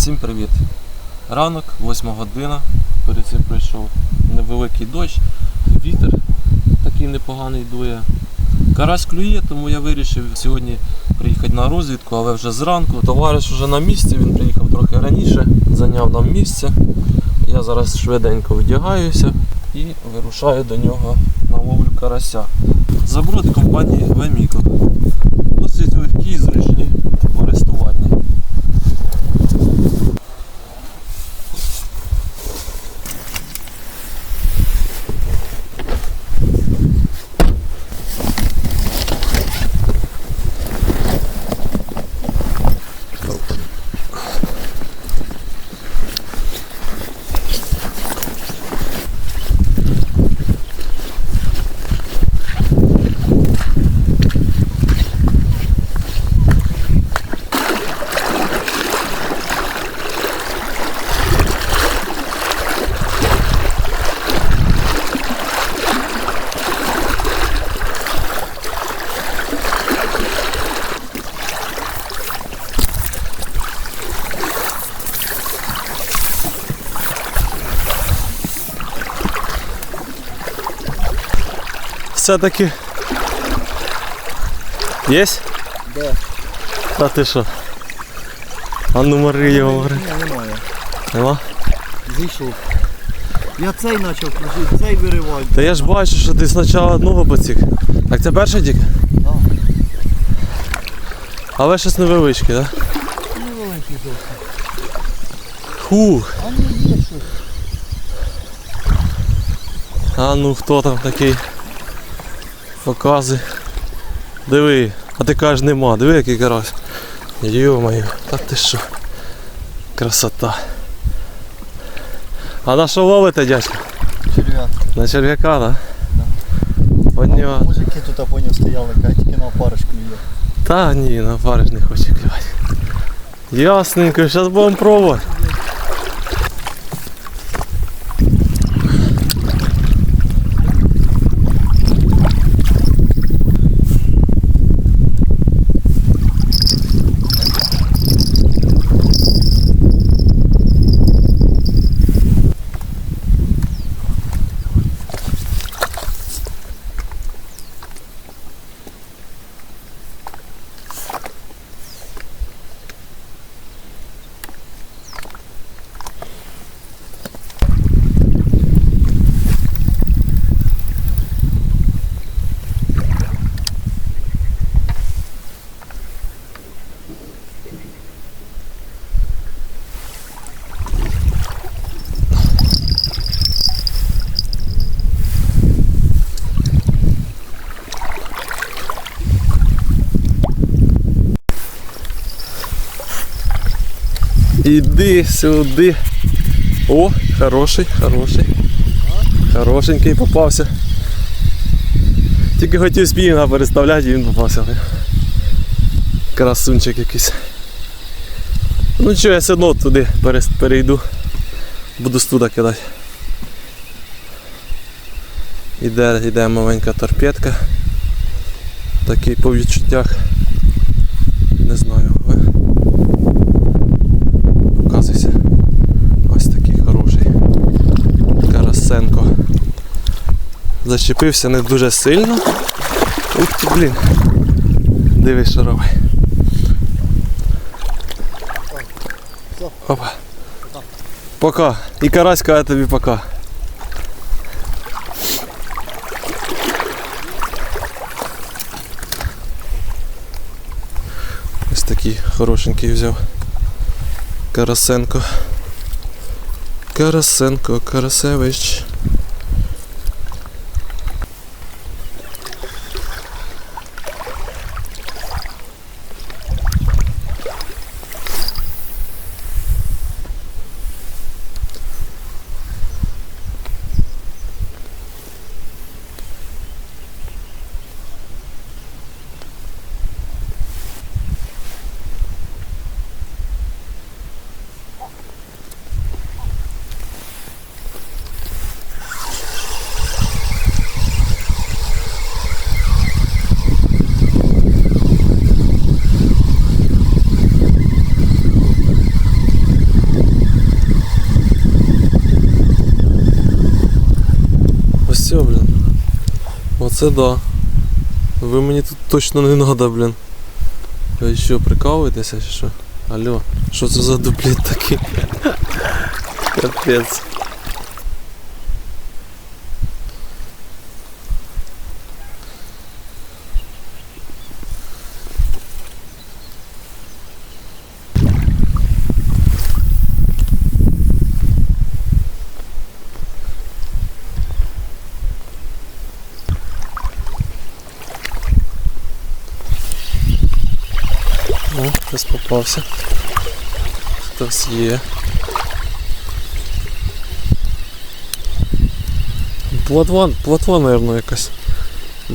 Всім привіт! Ранок, 8 година. Перед цим прийшов невеликий дощ, вітер такий непоганий дує. Карась клює, тому я вирішив сьогодні приїхати на розвідку, але вже зранку. Товариш вже на місці, він приїхав трохи раніше, зайняв нам місце. Я зараз швиденько вдягаюся і вирушаю до нього на ловлю карася. Заброд компанії Веміко. Досить легкі і Все-таки. Єсть? Де? Та ти що? А ну Мария його говори. Ні, немає. Нема? Зійшов. Я цей почав кружити, цей вириваю. Та я ж бачу, що ти спочатку одного поцік. Так це перший тік? Да. Але щось невеличке, так? Да? Невеленький зовсім. Хух. А не є щось. А ну хто там такий? Покази. Диви, а ти кажеш нема, диви який карась. Йо-моє, та ти що? Красота. А на що ловите, дядько? Черв'як. На черв'яка, да? Понятно. Мужики тут поняв стояли, кажуть, тільки на опаришку є. Та ні, на париж не хоче клювати. Ясненько, зараз будемо пробувати. Іди сюди. О, хороший, хороший. Хорошенький попався. Тільки хотів спінга переставляти і він попався. Красунчик якийсь. Ну що, я все одно туди перейду. Буду студа кидати. Іде, іде маленька торпедка. Такий по відчуттях. Не знаю, але Показуйся. Ось такий хороший. Карасенко. Зачепився не дуже сильно. Ух ти, блін. Дивись, що робить. Опа. Пока. І карась каже тобі пока. Ось такий хорошенький взяв. Карасенко. Карасенко, Карасевич. Все, блін. Оце да. Ви мені тут точно не надо, блін. Ви що, прикалуєтеся чи що? Алло, що це за дуплет такий? Капець. О, хтось попався. Хтось є. Платва, платва, мабуть, якась.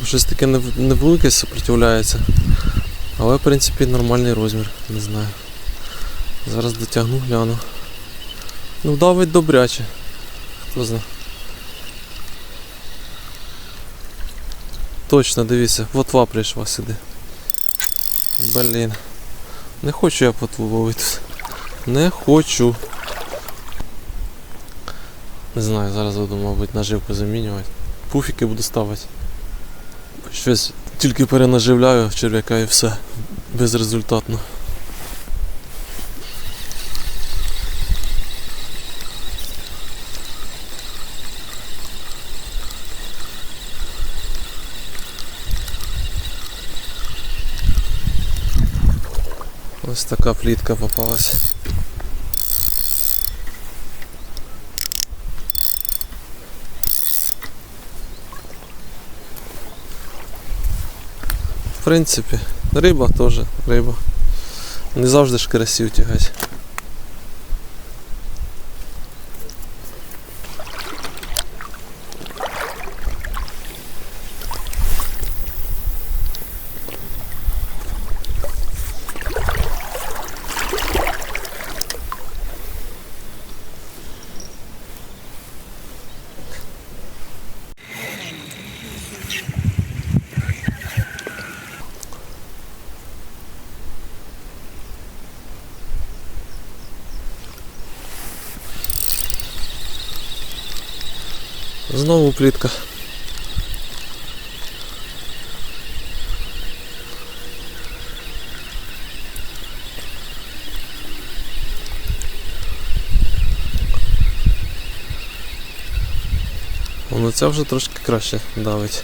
Щось таке невелике сопротивляється. Але в принципі нормальний розмір, не знаю. Зараз дотягну, гляну. Ну давить добряче. Хто знає. Точно, дивіться, плотва прийшла сюди. Блін. Не хочу я ловити. Не хочу. Не знаю, зараз буду, мабуть, наживку замінювати. Пуфіки буду ставити. Щось тільки перенаживляю черв'яка і все. Безрезультатно. Ось така плітка попалась. В принципі, риба теж риба. Не завжди ж карасів тягать. Знову плітка. Ну ця вже трошки краще давить.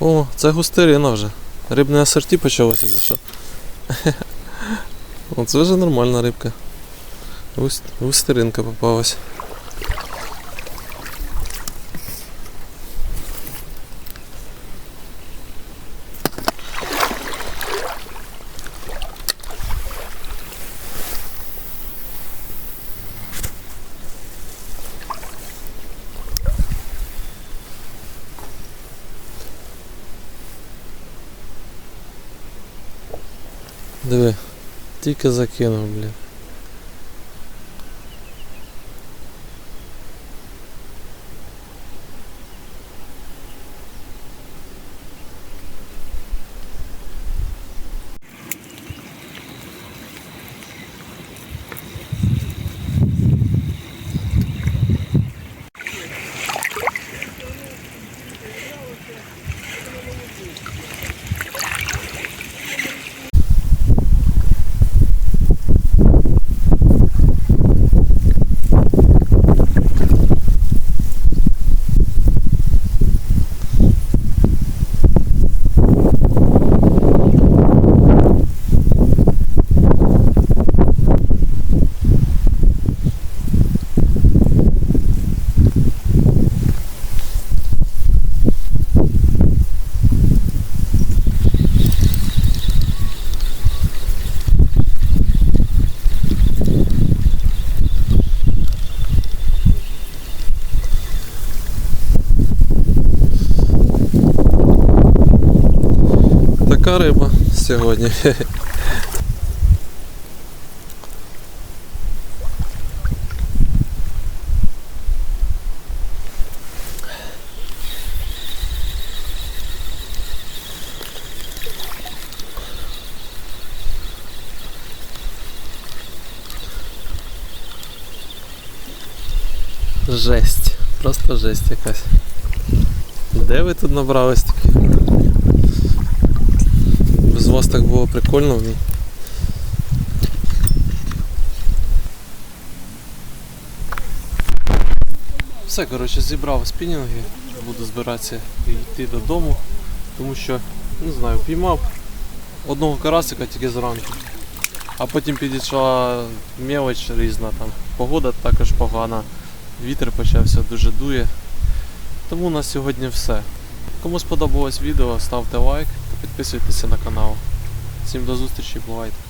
О, це густерина вже. Рибне асорті почалося за що. Оце це вже нормальна рибка. Густ- Густеринка попалась. Диви, тільки закинув, блін. така риба сьогодні. Жесть, просто жесть якась. Де ви тут набрались? Вас так було прикольно. блін. Все, коротше, зібрав спінінги, буду збиратися і йти додому, тому що, не знаю, піймав одного карасика тільки зранку. А потім підійшла мелоч різна там. Погода також погана. Вітер почався дуже дує. Тому на сьогодні все. Кому сподобалось відео, ставте лайк підписуйтеся на канал. Всім до зустрічі, бувайте!